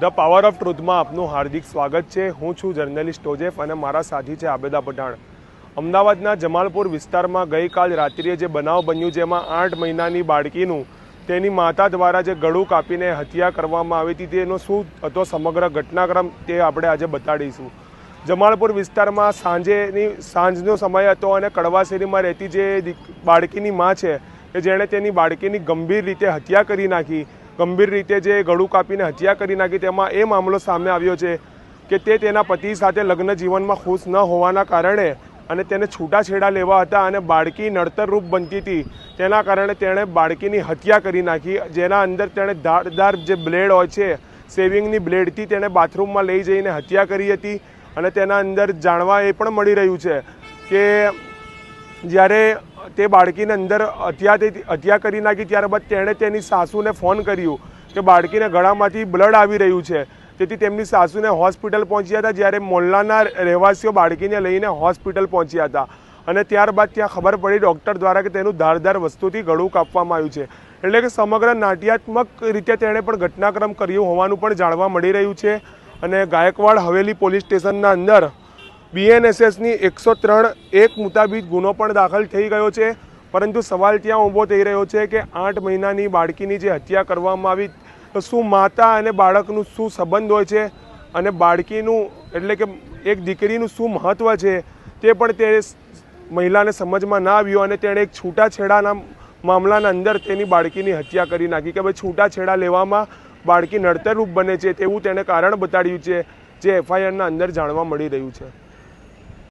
The power of ટ્રુથમાં આપનું હાર્દિક સ્વાગત છે. હું છું જર્નલિસ્ટ ઓજેફ અને મારા સાથી છે આબેદા પઠાણ. અમદાવાદના જમાલપુર વિસ્તારમાં ગઈકાલ રાત્રિએ જે બનાવ બન્યું જેમાં આઠ મહિનાની બાળકીનું તેની માતા દ્વારા જે ગળું કાપીને હત્યા કરવામાં આવી હતી, તેનો શું હતો સમગ્ર ઘટનાક્રમ તે આપણે આજે બતાડીશું. જમાલપુર વિસ્તારમાં સાંજેની, સાંજનો સમય હતો અને કડવાશેરીમાં રહેતી જે બાળકીની મા છે કે જેણે તેની બાળકીની ગંભીર રીતે હત્યા કરી નાખી. ગંભીર રીતે જે ગળું કાપીને હત્યા કરી નાખી, તેમાં એ મામલો સામે આવ્યો છે કે તે તેના પતિ સાથે લગ્ન જીવનમાં ખુશ ન હોવાના કારણે અને તેને છૂટાછેડા લેવા હતા અને બાળકી નડતરરૂપ બનતી હતી. તેના કારણે તેણે બાળકીની હત્યા કરી નાખી, જેના અંદર તેણે ધારદાર જે બ્લેડ હોય છે, સેવિંગની બ્લેડથી તેણે બાથરૂમમાં લઈ જઈને હત્યા કરી હતી અને તેના અંદર જાણવા એ પણ મળી રહ્યું છે કે જ્યારે તે બાળકીને અંદર હત્યા હત્યા કરી નાખી, ત્યારબાદ તેણે તેની સાસુને ફોન કર્યું કે બાળકીને ગળામાંથી બ્લડ આવી રહ્યું છે. તેથી તેમની સાસુને હોસ્પિટલ પહોંચ્યા હતા, જ્યારે મોલ્લાના રહેવાસીઓ બાળકીને લઈને હોસ્પિટલ પહોંચ્યા હતા. અને ત્યારબાદ ત્યાં ખબર પડી ડૉક્ટર દ્વારા કે તેનું ધારદાર વસ્તુથી ગળું કાપવામાં આવ્યું છે. એટલે કે સમગ્ર નાટ્યાત્મક રીતે તેણે પણ ઘટનાક્રમ કર્યું હોવાનું પણ જાણવા મળી રહ્યું છે. અને ગાયકવાડ હવેલી પોલીસ સ્ટેશનના અંદર બીએનએસએસની એકસો ત્રણ એક મુતાબિક ગુનો પણ દાખલ થઈ ગયો છે. પરંતુ સવાલ ત્યાં ઊભો થઈ રહ્યો છે કે આઠ મહિનાની બાળકીની જે હત્યા કરવામાં આવી, તો શું માતા અને બાળકનું શું સંબંધ હોય છે? અને બાળકીનું એટલે કે એક દીકરીનું શું મહત્ત્વ છે? તે પણ તે મહિલાને સમજમાં ના આવ્યું અને તેણે એક છૂટાછેડાના મામલાના અંદર તેની બાળકીની હત્યા કરી નાખી કે ભાઈ છૂટાછેડા લેવામાં બાળકી નડતરરૂપ બને છે તેવું તેણે કારણ બતાડ્યું છે, જે એફઆઈઆરના અંદર જાણવા મળી રહ્યું છે.